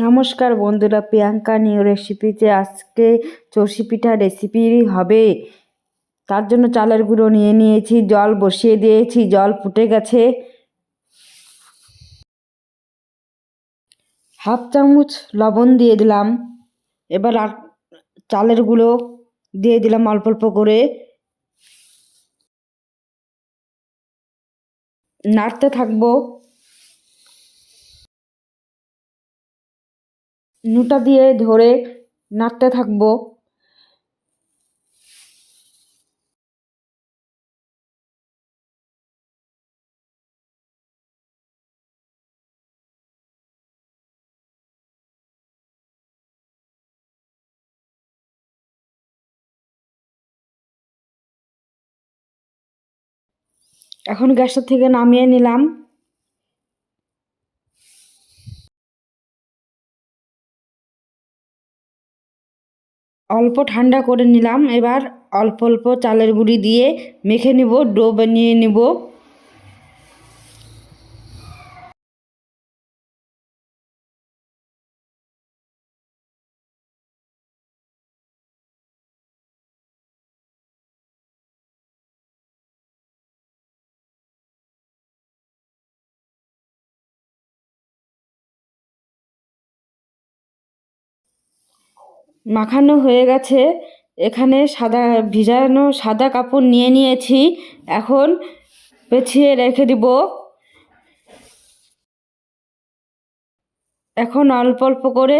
নমস্কার বন্ধুরা, প্রিয়াঙ্কা নিউ রেসিপিতে আজকে চষি পিঠা রেসিপি হবে। তার জন্য চালের গুঁড়ো নিয়ে নিয়েছি, জল বসিয়ে দিয়েছি, জল ফুটে গেছে। হাফ চামচ লবণ দিয়ে দিলাম। এবার আর চালের গুঁড়ো দিয়ে দিলাম অল্প অল্প করে। নাড়তে থাকব। নুটা দিয়ে ধরে নাড়তে থাকব। এখন গ্যাসটা থেকে নামিয়ে নিলাম। অল্প ঠান্ডা করে নিলাম। এবার অল্প অল্প চালের গুঁড়ি দিয়ে মেখে নিব, ডো বানিয়ে নিব। মাখানো হয়ে গেছে। এখানে সাদা, ভিজানো সাদা কাপড় নিয়ে নিয়েছি। এখন পেছিয়ে রেখে দিব। এখন অল্প অল্প করে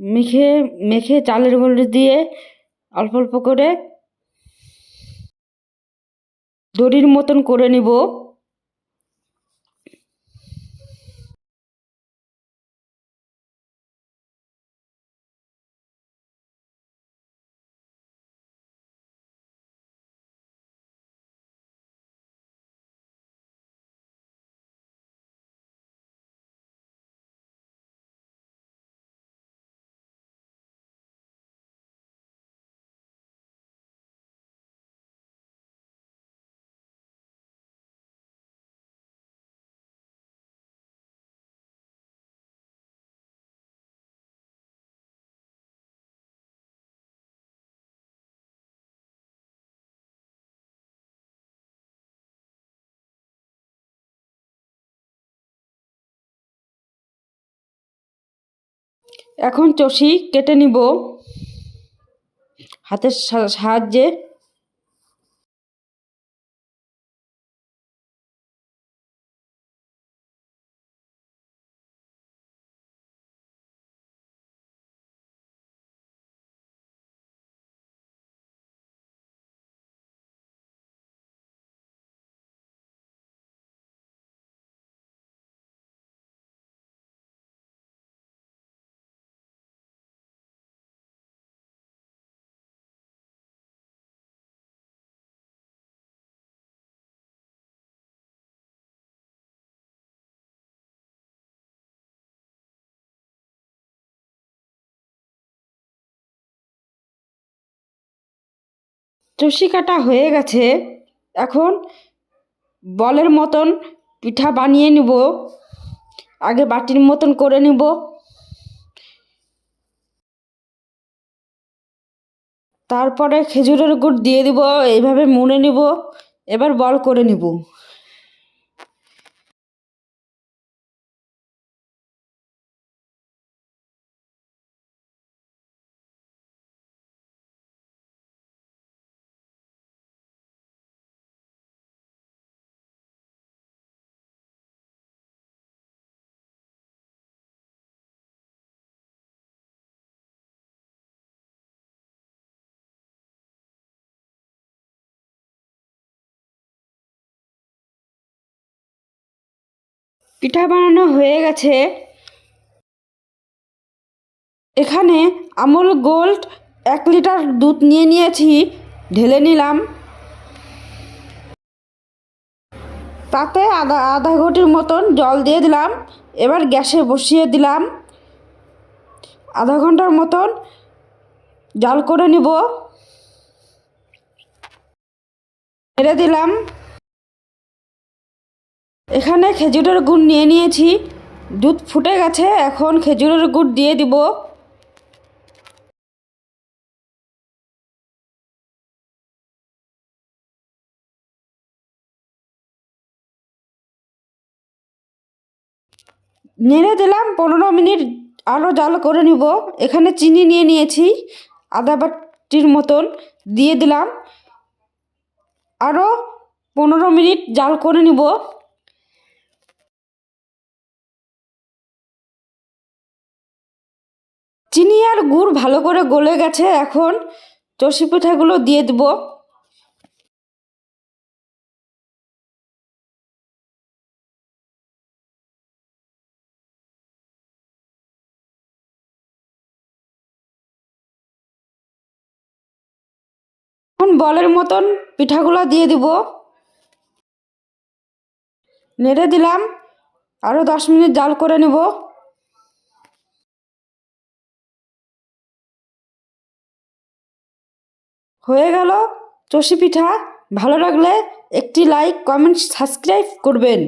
মেখে মেখে চালের গুঁড়ো দিয়ে অল্প অল্প করে দড়ির মতন করে নিব। এখন চষি কেটে নিব। হাতের সাহায্যে চষি কাটা হয়ে গেছে। এখন বলের মতন পিঠা বানিয়ে নিব। আগে বাটির মতন করে নিব। তারপরে খেজুরের গুড় দিয়ে দিব। এইভাবে মুড়ে নিব। এবার বল করে নিব। পিঠা বানানো হয়ে গেছে। এখানে আমুল গোল্ড এক লিটার দুধ নিয়ে নিয়েছি, ঢেলে নিলাম। তাতে আধা আধা ঘটির মতন জল দিয়ে দিলাম, এবার গ্যাসে বসিয়ে দিলাম। আধা ঘণ্টার মতন জল করে নিব। ছেড়ে দিলাম। এখানে খেজুরের গুড় নিয়ে নিয়েছি। দুধ ফুটে গেছে, এখন খেজুরের গুড় দিয়ে দিব। নেড়ে দিলাম, পনেরো মিনিট আরও জাল করে নিব। এখানে চিনি নিয়ে নিয়েছি, আদা বাটির মতন দিয়ে দিলাম। আরও পনেরো মিনিট জাল করে নিব। চিনি আর গুড় ভালো করে গলে গেছে, এখন চষি পিঠাগুলো দিয়ে দেব। এখন বলের মতন পিঠাগুলো দিয়ে দিব। নেড়ে দিলাম আরও দশ মিনিট জাল করে নেব। হয়ে গেল। চষি পিঠা ভালো লাগলে একটি লাইক কমেন্ট সাবস্ক্রাইব করবেন।